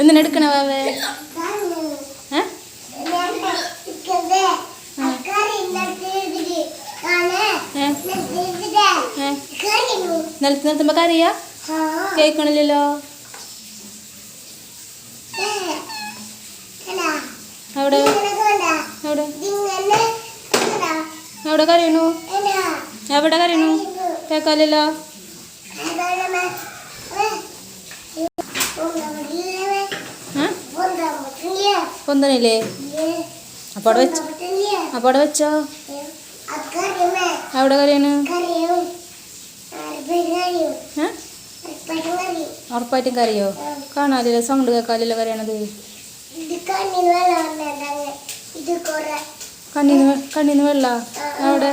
എന്തിനെടുക്കണ വാവേ ഏ? ഏ? ഏ? നിലത്ത് നിർത്തുമ്പോ കറിയാ കേക്കണില്ലല്ലോ അവിടെ? അവിടെ? എവിടെ കരയണു? എവിടെ കരയണു? കേക്കാലല്ലോ പൊന്തണില്ലേ അപ്പൊ അവിടെ വെച്ചോ. അപ്പൊ അവിടെ വെച്ചോ. അവിടെ കറിയാണ്? ഉറപ്പായിട്ടും കറിയോ? കാണാലില്ല സൗണ്ട് കേൾക്കാലില്ല കറിയാണത്? കണ്ണീന്ന് കണ്ണീന്ന് വെള്ള? എവിടെ